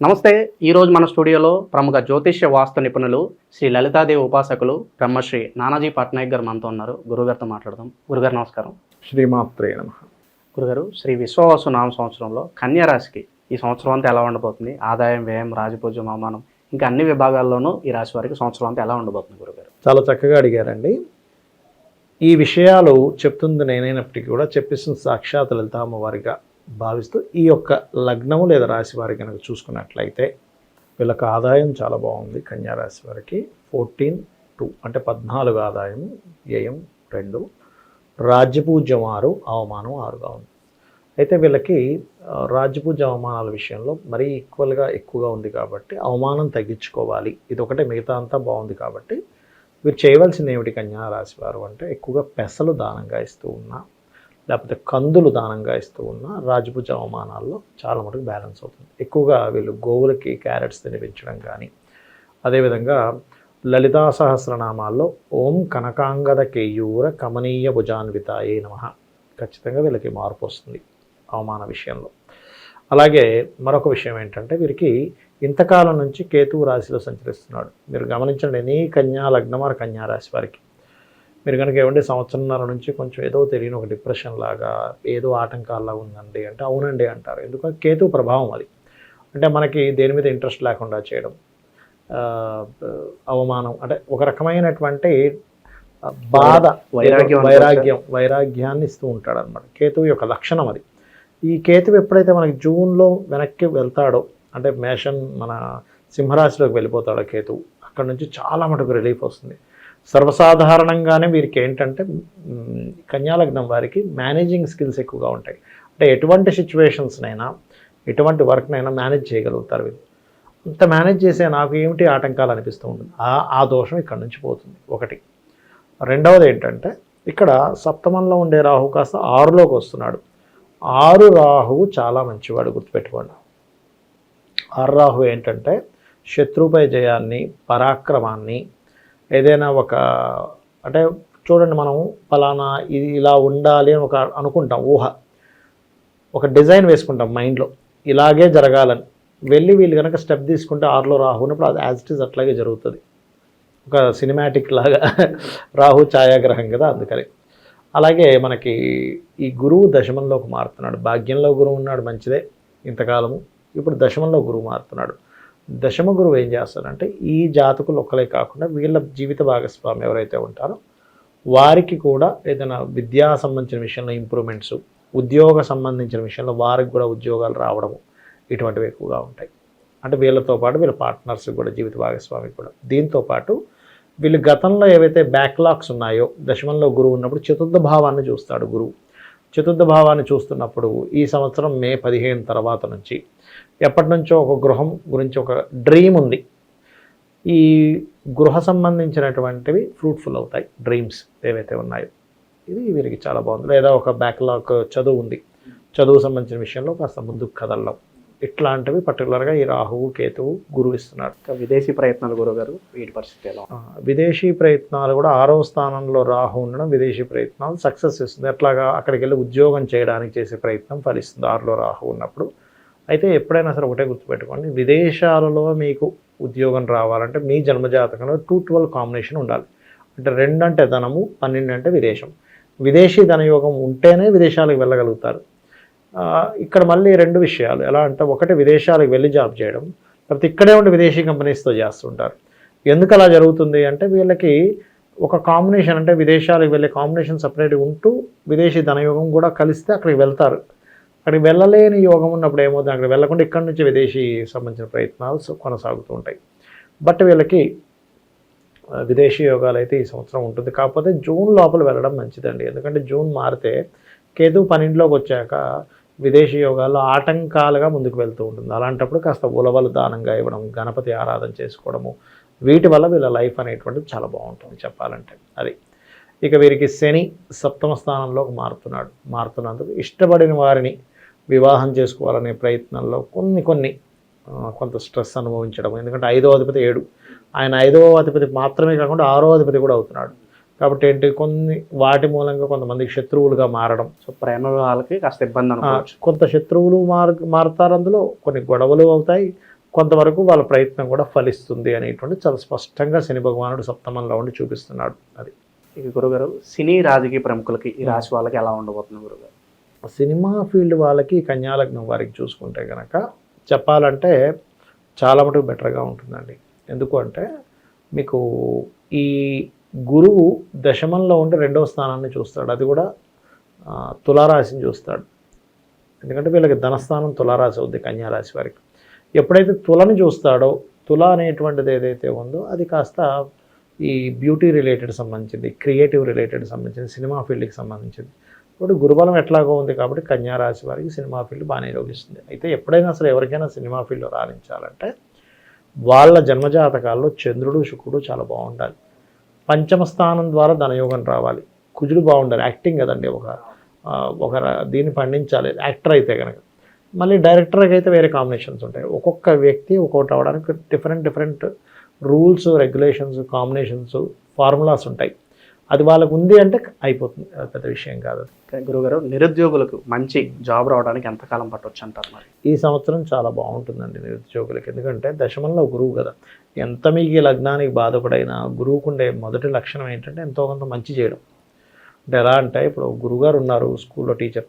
నమస్తే ఈరోజు మన స్టూడియోలో ప్రముఖ జ్యోతిష్య వాస్తు నిపుణులు శ్రీ లలితాదేవి ఉపాసకులు బ్రహ్మశ్రీ నానాజీ పట్నాయక్ గారు మనతో ఉన్నారు. గురుగారితో మాట్లాడదాం. గురుగారు నమస్కారం. శ్రీమాత్రే నమ. గురుగారు శ్రీ విశ్వవాసు నామ సంవత్సరంలో కన్యా రాశికి ఈ సంవత్సరం అంతా ఎలా ఉండబోతుంది? ఆదాయం వ్యయం రాజపూజ్యం అవమానం ఇంకా అన్ని విభాగాల్లోనూ ఈ రాశి వారికి సంవత్సరం అంతా ఎలా ఉండబోతుంది గురుగారు? చాలా చక్కగా అడిగారండి. ఈ విషయాలు చెప్తుంది నేనైనప్పటికీ కూడా చెప్పిస్తున్న సాక్షాత్ లలిత అమ్మవారిగా భావిస్తూ ఈ యొక్క లగ్నము లేదా రాశి వారి కనుక చూసుకున్నట్లయితే వీళ్ళకి ఆదాయం చాలా బాగుంది. కన్యా రాశి వారికి ఫోర్టీన్ టూ అంటే పద్నాలుగు ఆదాయం వ్యయం రెండు. రాజ్యపూజ్యం ఆరు అవమానం ఆరుగా ఉంది. అయితే వీళ్ళకి ఆ, రాజ్యపూజ అవమానాల విషయంలో మరీ ఈక్వల్గా ఎక్కువగా ఉంది కాబట్టి అవమానం తగ్గించుకోవాలి. ఇది ఒకటే మిగతా అంతా బాగుంది కాబట్టి వీరు చేయవలసింది ఏమిటి కన్యా రాశి వారు అంటే ఎక్కువగా పెసలు దానంగా ఇస్తూ ఉన్నా లేకపోతే కందులు దానంగా ఇస్తూ ఉన్న రాజభుజ అవమానాల్లో చాలా మటుకు బ్యాలెన్స్ అవుతుంది. ఎక్కువగా వీళ్ళు గోవులకి క్యారెట్స్ తినిపించడం కానీ అదేవిధంగా లలితా సహస్రనామాల్లో ఓం కనకాంగద కేయూర కమనీయ భుజాన్వితాయే నమ ఖచ్చితంగా వీళ్ళకి మార్పు వస్తుంది అవమాన విషయంలో. అలాగే మరొక విషయం ఏంటంటే వీరికి ఇంతకాలం నుంచి కేతువు రాశిలో సంచరిస్తున్నాడు. మీరు గమనించండి ఎనీ కన్యా లగ్నమార కన్యా రాశి వారికి మీరు కనుక ఏమంటే సంవత్సరంన్నర నుంచి కొంచెం ఏదో తెలియని ఒక డిప్రెషన్ లాగా ఏదో ఆటంకాల్లా ఉందండి అంటే అవునండి అంటారు. ఎందుకంటే కేతు ప్రభావం అది. అంటే మనకి దేని మీద ఇంట్రెస్ట్ లేకుండా చేయడం అవమానం అంటే ఒక రకమైనటువంటి బాధ వైరాగ్యం? వైరాగ్యం వైరాగ్యాన్ని ఇస్తూ ఉంటాడు అనమాట కేతువు యొక్క లక్షణం అది. ఈ కేతువు ఎప్పుడైతే మనకి జూన్లో వెనక్కి వెళ్తాడో అంటే మేషన్ మన సింహరాశిలోకి వెళ్ళిపోతాడో కేతువు అక్కడ నుంచి చాలా మటుకు రిలీఫ్ వస్తుంది. సర్వసాధారణంగానే వీరికి ఏంటంటే కన్యాలగ్నం వారికి మేనేజింగ్ స్కిల్స్ ఎక్కువగా ఉంటాయి. అంటే ఎటువంటి సిచ్యువేషన్స్నైనా ఎటువంటి వర్క్నైనా మేనేజ్ చేయగలుగుతారు వీళ్ళు. అంత మేనేజ్ చేసే నాకు ఏమిటి ఆటంకాలు అనిపిస్తూ ఉంటుంది. ఆ ఆ దోషం ఇక్కడ నుంచి పోతుంది. ఒకటి. రెండవది ఏంటంటే ఇక్కడ సప్తమంలో ఉండే రాహు కాస్త ఆరులోకి వస్తున్నాడు. ఆరు రాహువు చాలా మంచివాడు గుర్తుపెట్టుకోండి. ఆరు రాహు ఏంటంటే శత్రువుపై జయాన్ని పరాక్రమాన్ని ఏదైనా ఒక అంటే చూడండి మనం ఫలానా ఇది ఇలా ఉండాలి అని ఒక అనుకుంటాం ఊహ. ఒక డిజైన్ వేసుకుంటాం మైండ్లో. ఇలాగే జరగాలని. వెళ్ళి వీళ్ళు కనుక స్టెప్ తీసుకుంటే ఆరులో రాహు ఉన్నప్పుడు అది యాజ్ ఇట్ ఈజ్ అట్లాగే జరుగుతుంది. ఒక సినిమాటిక్ లాగా రాహు ఛాయాగ్రహం కదా అందుకని. అలాగే మనకి ఈ గురువు దశమంలోకి మారుతున్నాడు. భాగ్యంలో గురువు ఉన్నాడు మంచిదే. ఇంతకాలము ఇప్పుడు దశమంలో గురువు మారుతున్నాడు. దశమ గురువు ఏం చేస్తారంటే ఈ జాతకులు ఒక్కలే కాకుండా వీళ్ళ జీవిత భాగస్వామి ఎవరైతే ఉంటారో వారికి కూడా ఏదైనా విద్యా సంబంధించిన విషయంలో ఇంప్రూవ్మెంట్స్ ఉద్యోగ సంబంధించిన విషయంలో వారికి కూడా ఉద్యోగాలు రావడము ఇటువంటివి ఎక్కువగా ఉంటాయి. అంటే వీళ్ళతో పాటు వీళ్ళ పార్ట్నర్స్ కూడా జీవిత భాగస్వామి కూడా. దీంతో పాటు వీళ్ళు గతంలో ఏవైతే బ్యాక్లాగ్స్ ఉన్నాయో దశమంలో గురువు ఉన్నప్పుడు చతుర్థ భావాన్ని చూస్తాడు గురువు. చతుర్థ భావాన్ని చూస్తున్నప్పుడు ఈ సంవత్సరం మే పదిహేను తర్వాత నుంచి ఎప్పటి నుంచో ఒక గృహం గురించి ఒక డ్రీమ్ ఉంది. ఈ గృహ సంబంధించినటువంటివి ఫ్రూట్ఫుల్ అవుతాయి. డ్రీమ్స్ ఏవైతే ఉన్నాయో. ఇది వీరికి చాలా బాగుంది. లేదా ఒక బ్యాక్లాగ్ చదువు ఉంది. చదువు సంబంధించిన విషయంలో కాస్త ముందుకు కదలడం. ఇట్లాంటివి పర్టికులర్గా ఈ రాహువు కేతువు గురువు ఇస్తున్నాడు ఇంకా విదేశీ ప్రయత్నాలు గురుగారు వీటి పరిస్థితి ఎలా? విదేశీ ప్రయత్నాలు కూడా ఆరవ స్థానంలో రాహు ఉండడం విదేశీ ప్రయత్నాలు సక్సెస్ ఇస్తుంది. ఎట్లాగా అక్కడికి వెళ్ళి ఉద్యోగం చేయడానికి చేసే ప్రయత్నం ఫలిస్తుంది ఆరులో రాహు ఉన్నప్పుడు. అయితే ఎప్పుడైనా సరే ఒకటే గుర్తుపెట్టుకోండి విదేశాలలో మీకు ఉద్యోగం రావాలంటే మీ జన్మజాతకంలో టూ ట్వెల్వ్ కాంబినేషన్ ఉండాలి. అంటే రెండు అంటే ధనము పన్నెండు అంటే విదేశం. విదేశీ ధనయోగం ఉంటేనే విదేశాలకు వెళ్ళగలుగుతారు. ఇక్కడ మళ్ళీ రెండు విషయాలు. ఎలా అంటే ఒకటి విదేశాలకు వెళ్ళి జాబ్ చేయడం తర్వాత ఇక్కడే ఉండి విదేశీ కంపెనీస్తో చేస్తుంటారు. ఎందుకు అలా జరుగుతుంది అంటే వీళ్ళకి ఒక కాంబినేషన్ అంటే విదేశాలకు వెళ్ళే కాంబినేషన్ సపరేట్గా ఉంటూ విదేశీ ధనయోగం కూడా కలిస్తే అక్కడికి వెళ్తారు. అక్కడికి వెళ్ళలేని యోగం ఉన్నప్పుడు ఏమవుతుంది? అక్కడ వెళ్ళకుండా ఇక్కడి నుంచి విదేశీ సంబంధించిన ప్రయత్నాలు కొనసాగుతూ ఉంటాయి. బట్ వీళ్ళకి విదేశీ యోగాలు అయితే ఈ సంవత్సరం ఉంటుంది. కాకపోతే జూన్ లోపల వెళ్ళడం మంచిదండి. ఎందుకంటే జూన్ మారితే కేతు పన్నెండులోకి వచ్చాక విదేశీ యోగాల్లో ఆటంకాలుగా ముందుకు వెళ్తూ ఉంటుంది. అలాంటప్పుడు కాస్త ఉలవలు దానంగా ఇవ్వడం గణపతి ఆరాధన చేసుకోవడము వీటి వల్ల వీళ్ళ లైఫ్ అనేటువంటిది చాలా బాగుంటుంది చెప్పాలంటే. అది ఇక వీరికి శని సప్తమ స్థానంలోకి మారుతున్నాడు. మారుతున్నందుకు ఇష్టపడిన వారిని వివాహం చేసుకోవాలనే ప్రయత్నంలో కొన్ని కొన్ని కొంత స్ట్రెస్ అనుభవించడం ఎందుకంటే ఐదో అధిపతి ఏడు. ఆయన ఐదవ అధిపతి మాత్రమే కాకుండా ఆరో అధిపతి కూడా అవుతున్నాడు. కాబట్టి ఏంటి కొన్ని వాటి మూలంగా కొంతమందికి శత్రువులుగా మారడం. సో ప్రేమ వివాహాలకి కాస్త ఇబ్బంది కొంత శత్రువులు మార్ మారుతారు అందులో కొన్ని గొడవలు అవుతాయి. కొంతవరకు వాళ్ళ ప్రయత్నం కూడా ఫలిస్తుంది అనేటువంటి చాలా స్పష్టంగా శని భగవానుడు సప్తమంలో ఉండి చూపిస్తున్నాడు అది. ఇక గురుగారు సినీ రాజకీయ ప్రముఖులకి ఈ రాశి వాళ్ళకి ఎలా ఉండబోతుంది గురుగారు? సినిమా ఫీల్డ్ వాళ్ళకి కన్యాలగ్నం వారికి చూసుకుంటే కనుక చెప్పాలంటే చాలా మటుకు బెటర్గా ఉంటుందండి. ఎందుకు అంటే మీకు ఈ గురువు దశమంలో ఉండి రెండవ స్థానాన్ని చూస్తాడు. అది కూడా తులారాశిని చూస్తాడు. ఎందుకంటే వీళ్ళకి ధనస్థానం తులారాశి అవుద్ది కన్యారాశి వారికి. ఎప్పుడైతే తులని చూస్తాడో తుల అనేటువంటిది ఏదైతే ఉందో అది కాస్త ఈ బ్యూటీ రిలేటెడ్ సంబంధించింది క్రియేటివ్ రిలేటెడ్ సంబంధించింది సినిమా ఫీల్డ్కి సంబంధించింది. ఇప్పుడు గురుబలం ఎట్లాగో ఉంది కాబట్టి కన్యా రాశి వారికి సినిమా ఫీల్డ్ బాగానే యోగిస్తుంది అయితే ఎప్పుడైనా అసలు ఎవరికైనా సినిమా ఫీల్డ్లో రాణించాలంటే వాళ్ళ జన్మజాతకాల్లో చంద్రుడు శుక్రుడు చాలా బాగుండాలి. పంచమ స్థానం ద్వారా ధనయోగం రావాలి. కుజుడు బాగుండాలి. యాక్టింగ్ కదండి ఒక ఒక దీన్ని పండించాలి. యాక్టర్ అయితే కనుక మళ్ళీ డైరెక్టర్కి అయితే వేరే కాంబినేషన్స్ ఉంటాయి. ఒక్కొక్క వ్యక్తి ఒక్కొక్కటి అవడానికి different different rules regulations combinations formulas ఉంటాయి. అది వాళ్ళకు ఉంది అంటే అయిపోతుంది. అది పెద్ద విషయం కాదు గురుగారు నిరుద్యోగులకు మంచి జాబ్ రావడానికి ఎంతకాలం పట్టొచ్చు అంటారు మరి? ఈ సంవత్సరం చాలా బాగుంటుందండి నిరుద్యోగులకి. ఎందుకంటే దశమంలో గురువు కదా. ఎంత మీకు లగ్నానికి బాధపడైనా గురువుకుండే మొదటి లక్షణం ఏంటంటే ఎంతో కొంత మంచి చేయడం. అంటే ఎలా అంటే ఇప్పుడు గురువుగారు ఉన్నారు స్కూల్లో టీచర్.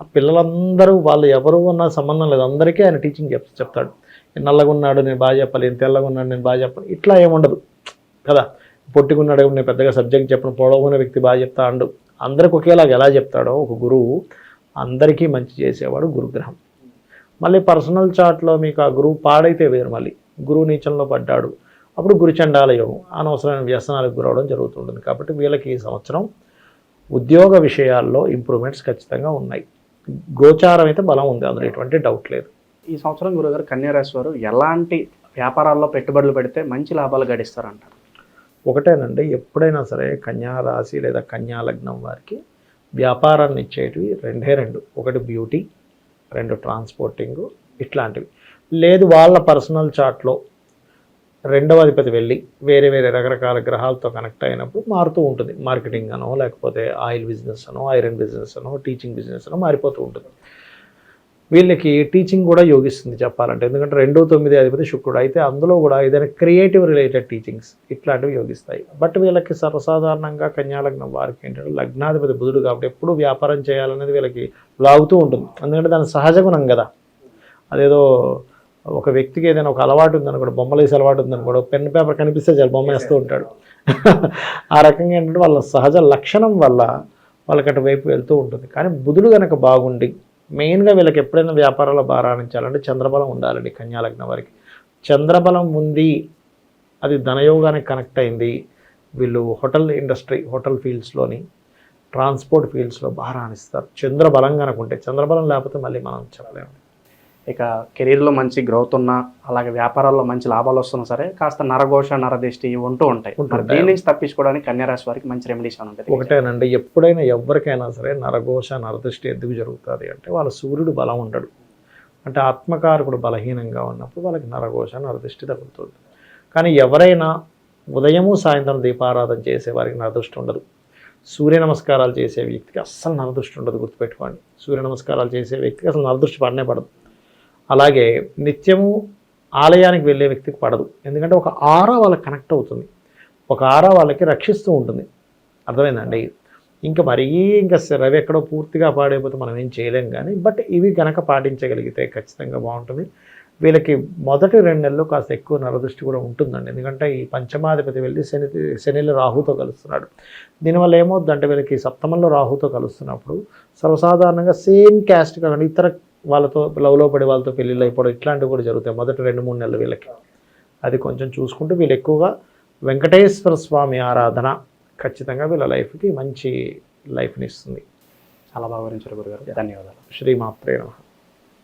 ఆ పిల్లలందరూ వాళ్ళు ఎవరు ఉన్న సంబంధం లేదు. అందరికీ ఆయన టీచింగ్ చెప్ చెప్తాడు. "ఈయన నల్లగా ఉన్నాడు నేను బాగా చెప్పాలి. ఈయన తెల్లగా ఉన్నాడు నేను బాగా చెప్పాలి. ఇట్లా ఏముండదు కదా. పొట్టుకున్నాడు నేను పెద్దగా సబ్జెక్ట్ చెప్పను పొడవున్న వ్యక్తి బాగా చెప్తా అండు అందరికి ఒకేలాగా ఎలా చెప్తాడో ఒక గురువు అందరికీ మంచి చేసేవాడు గురుగ్రహం. మళ్ళీ పర్సనల్ చాట్లో మీకు ఆ గురువు పాడైతే వేరు మళ్ళీ. గురువు నీచంలో పడ్డాడు. అప్పుడు గురుచండాల యోగం అనవసరమైన వ్యసనాలకు గురవడం జరుగుతుంటుంది. కాబట్టి వీళ్ళకి ఈ సంవత్సరం ఉద్యోగ విషయాల్లో ఇంప్రూవ్మెంట్స్ ఖచ్చితంగా ఉన్నాయి. గోచారం అయితే బలం ఉంది అందులో ఎటువంటి డౌట్ లేదు. ఈ సంవత్సరం గురుగారు కన్యారాశి వారు ఎలాంటి వ్యాపారాల్లో పెట్టుబడులు పెడితే మంచి లాభాలు గడిస్తారంటారు? ఒకటేనండి ఎప్పుడైనా సరే కన్యా రాశి లేదా కన్యా లగ్నం వారికి వ్యాపారాన్ని ఇచ్చేటివి రెండే రెండు. ఒకటి బ్యూటీ రెండు ట్రాన్స్పోర్టింగ్ ఇట్లాంటివి. లేదు వాళ్ళ పర్సనల్ చార్ట్లో రెండవ అధిపతి వెళ్ళి వేరే వేరే రకరకాల గ్రహాలతో కనెక్ట్ అయినప్పుడు మారుతూ ఉంటుంది. మార్కెటింగ్ అనో లేకపోతే ఆయిల్ బిజినెస్ అనో ఐరన్ బిజినెస్ అనో టీచింగ్ బిజినెస్ అనో మారిపోతూ ఉంటుంది. వీళ్ళకి టీచింగ్ కూడా యోగిస్తుంది చెప్పాలంటే. ఎందుకంటే రెండో తొమ్మిది అధిపతి శుక్రుడు. అయితే అందులో కూడా ఏదైనా క్రియేటివ్ రిలేటెడ్ టీచింగ్స్ ఇట్లాంటివి యోగిస్తాయి. బట్ వీళ్ళకి సర్వసాధారణంగా కన్యాలగ్నం వారికి ఏంటంటే లగ్నాధిపతి బుధుడు కాబట్టి ఎప్పుడు వ్యాపారం చేయాలనేది వీళ్ళకి లాగుతూ ఉంటుంది. ఎందుకంటే దాని సహజ గుణం కదా. అదేదో ఒక వ్యక్తికి ఏదైనా ఒక అలవాటు ఉందనుకోండి బొమ్మలు వేసే అలవాటు ఉందనుకోండి పెన్ పేపర్ కనిపిస్తే చాలా బొమ్మ వేస్తూ ఉంటాడు. ఆ రకంగా ఏంటంటే వాళ్ళ సహజ లక్షణం వల్ల వాళ్ళకి అటువైపు వెళ్తూ ఉంటుంది. కానీ బుధుడు కనుక బాగుండి మెయిన్గా వీళ్ళకి ఎప్పుడైనా వ్యాపారాలు బాగా రాణించాలంటే చంద్రబలం ఉండాలండి కన్యాలగ్న వారికి. చంద్రబలం ఉంది అది ధనయోగానికి కనెక్ట్ అయింది. వీళ్ళు హోటల్ ఇండస్ట్రీ హోటల్ ఫీల్డ్స్లోని ట్రాన్స్పోర్ట్ ఫీల్డ్స్లో బాగా రాణిస్తారు చంద్రబలం కనుక ఉంటే చంద్రబలం లేకపోతే మళ్ళీ మనం చెప్పలేము. ఇక కెరీర్లో మంచి గ్రోత్ ఉన్నా అలాగే వ్యాపారాల్లో మంచి లాభాలు వస్తున్నా సరే కాస్త నరఘోష నరదిష్టి ఉంటూ ఉంటాయి. మరి. దీని నుంచి తప్పించుకోవడానికి కన్యా రాశి వారికి మంచి రెమెడీస్ అని ఉంటుంది ఒకటేనండి ఎప్పుడైనా ఎవరికైనా సరే నరఘోష నరదృష్టి ఎందుకు జరుగుతుంది అంటే వాళ్ళ సూర్యుడు బలం ఉండడు. అంటే ఆత్మకారకుడు బలహీనంగా ఉన్నప్పుడు వాళ్ళకి నరఘోష నరదృష్టి తగులుతుంది. కానీ ఎవరైనా ఉదయము సాయంత్రం దీపారాధన చేసే వారికి నరదృష్టి ఉండదు. సూర్య నమస్కారాలు చేసే వ్యక్తికి అస్సలు నరదృష్టి ఉండదు గుర్తుపెట్టుకోండి. సూర్య నమస్కారాలు చేసే వ్యక్తికి అసలు నరదృష్టి పడనే పడదు. అలాగే నిత్యము ఆలయానికి వెళ్ళే వ్యక్తికి పడదు. ఎందుకంటే ఒక ఆరా వాళ్ళకి కనెక్ట్ అవుతుంది. ఒక ఆరా వాళ్ళకి రక్షిస్తూ ఉంటుంది. అర్థమైందండి? ఇంకా మరీ ఇంకా రవి ఎక్కడో పూర్తిగా పాడైపోతే మనం ఏం చేయలేం కానీ బట్ ఇవి కనుక పాటించగలిగితే ఖచ్చితంగా బాగుంటుంది. వీళ్ళకి మొదటి రెండు నెలలు కాస్త ఎక్కువ నరదృష్టి కూడా ఉంటుందండి. ఎందుకంటే ఈ పంచమాధిపతి వెళ్ళి శని శనిలో రాహుతో కలుస్తున్నాడు. దీనివల్ల ఏమవుతుందంటే వీళ్ళకి సప్తమంలో రాహుతో కలుస్తున్నప్పుడు సర్వసాధారణంగా సేమ్ క్యాస్ట్ కాకుండా ఇతర వాళ్ళతో లవ్లో పడి వాళ్ళతో పెళ్ళిళ్ళు అయిపోవడం ఇట్లాంటివి కూడా జరుగుతాయి మొదటి రెండు మూడు నెలలు వీళ్ళకి. అది కొంచెం చూసుకుంటూ వీళ్ళు ఎక్కువగా వెంకటేశ్వర స్వామి ఆరాధన ఖచ్చితంగా వీళ్ళ లైఫ్కి మంచి లైఫ్ని ఇస్తుంది. చాలా బాగా వివరించారు గురుగారు. ధన్యవాదాలు. శ్రీమాత్రే నమః.